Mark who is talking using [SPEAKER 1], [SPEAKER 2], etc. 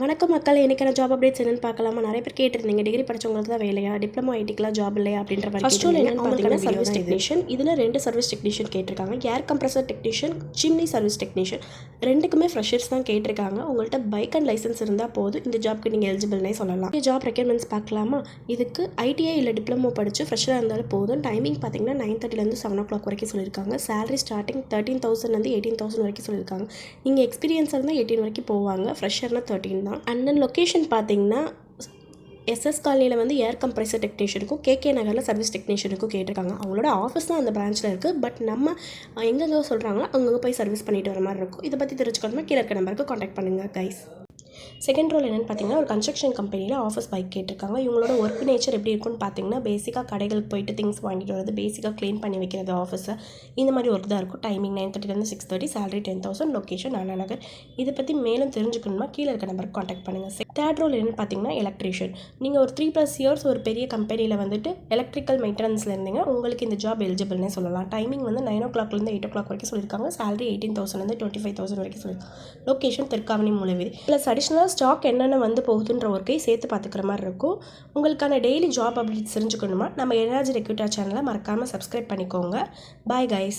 [SPEAKER 1] வணக்கம் மக்கள் எனக்கான ஜாப் அப்டேட்ஸ் என்னன்னு பார்க்கலாமா? நிறைய பேர் கேட்டிருந்தீங்க டிகிரி படிச்சவங்களுக்கு தான் வேலையா? டிப்ளமோ ஐடிக்கெலாம் ஜாப் இல்லையா அப்படின்ற மாதிரி என்னன்னு பார்த்தீங்கன்னா சர்வீஸ் டெக்னீஷியன் இதில் ரெண்டு சர்வீஸ் டெக்னீஷியன் கேட்டிருக்காங்க. Air compressor technician chimney service technician ரெண்டுக்குமே ஃப்ரெஷர்ஸ் தான் கேட்டிருக்காங்க. உங்கள்கிட்ட பைக் அண்ட் லைசன்ஸ் இருந்தால் போதும். இந்த ஜாப்க்கு நீங்கள் எலிஜிபிள்னே சொல்லலாம். ஜாப் ரெக்யர்மெண்ட்ஸ் பார்க்கலாமா? இதுக்கு ஐடிஐ இல்லை டிப்ளமோ படித்து ஃப்ரெஷராக இருந்தாலும் போதும். டைமிங் பார்த்தீங்கன்னா நைன் தேர்ட்டிலேருந்து செவன் ஓ கிளாக் வரைக்கும் சொல்லியிருக்காங்க. salary ஸ்டார்டிங் தேர்ட்டீன் தௌசண்ட்லேருந்து எயிட்டீன் தௌசண்ட் வரைக்கும் சொல்லியிருக்காங்க. நீங்கள் எக்ஸ்பீரியன்ஸ் இருந்தால் எயிட்டீன் வரைக்கும் போவாங்க. ஃப்ரெஷர்னா தேர்ட்டின் தான். அண்ட் தென் லொக்கேஷன் பார்த்தீங்கன்னா எஸ்எஸ் காலனியில் வந்து ஏர் கம்ப்ரெசர் டெக்னீஷியனுக்கும் கேகே நகரில் சர்வீஸ் டெக்னீஷியனுக்கும் கேட்டிருக்காங்க. அவங்களோட ஆஃபீஸ் தான் அந்த பிரான்ச்சில் இருக்குது பட் நம்ம எங்கெங்கே சொல்கிறாங்களோ அங்கங்கே போய் சர்வீஸ் பண்ணிட்டு வர மாதிரி இருக்கும். இதை பற்றி தெரிஞ்சுக்கணுமா கீழே இருக்க நம்பருக்கு காண்டாக்ட் பண்ணுங்கள் கைஸ் செகண்ட் ரோல் என்னென்னு பார்த்தீங்கன்னா ஒரு கன்ஸ்ட்ரக்ஷன் கம்பெனியில் ஆஃபீஸ் பைக் கேட்டிருக்காங்க. இவங்களோட ஒர்க் நேச்சர் எப்படி இருக்குன்னு பார்த்தீங்கன்னா பேசிக்காக கடைகளுக்கு போயிட்டு திங்ஸ் வாங்கிட்டு வரது பேசிக்காக க்ளீன் பண்ணி வைக்கிறது ஆஃபீஸை இந்த மாதிரி ஒர்க் தான் இருக்கும். Timing nine தேர்ட்டிலேருந்து six thirty salary ten thousand location Anna Nagar இதை பற்றி மேலும் தெரிஞ்சுக்கணுமா கீழே இருக்க நம்பருக்கு காண்டாக்ட் பண்ணுங்கள் தேர்ட் ரோல் என்னென்னு பார்த்தீங்கன்னா எலக்ட்ரீஷியன் நீங்கள் ஒரு த்ரீ ப்ளஸ் இயர்ஸ் ஒரு பெரிய கம்பெனியில் வந்துட்டு எலக்ட்ரிக்கல் மெயின்டெனன்ஸில் இருந்தீங்க உங்களுக்கு இந்த ஜாப் எலிஜிபிள்னே சொல்லலாம். டைமிங் வந்து நைன் ஓ கிளாக்லேருந்து எயிட் ஓ கிளாக் வரைக்கும் சொல்லியிருக்காங்க. சேலரி எயிட்டீன் தௌசண்ட்லேருந்து டுவெண்ட்டி ஃபைவ் தௌசண்ட் வரைக்கும் சொல்லியிருக்காங்க. லொக்கேஷன் திருக்காவணி மூலவீதி ப்ளஸ் அடிஷ்னலாக ஸ்டாக் என்னென்ன வந்து போகுதுன்ற ஒர்க்கை சேர்த்து பார்த்துக்கிற மாதிரி இருக்கும். உங்களுக்கான டெய்லி ஜாப் அப்டேட் தெரிஞ்சுக்கணுமா? நம்ம எனர்ஜி ரெக்யூட்டா சேனலை மறக்காமல் சப்ஸ்கிரைப் பண்ணிக்கோங்க. Bye guys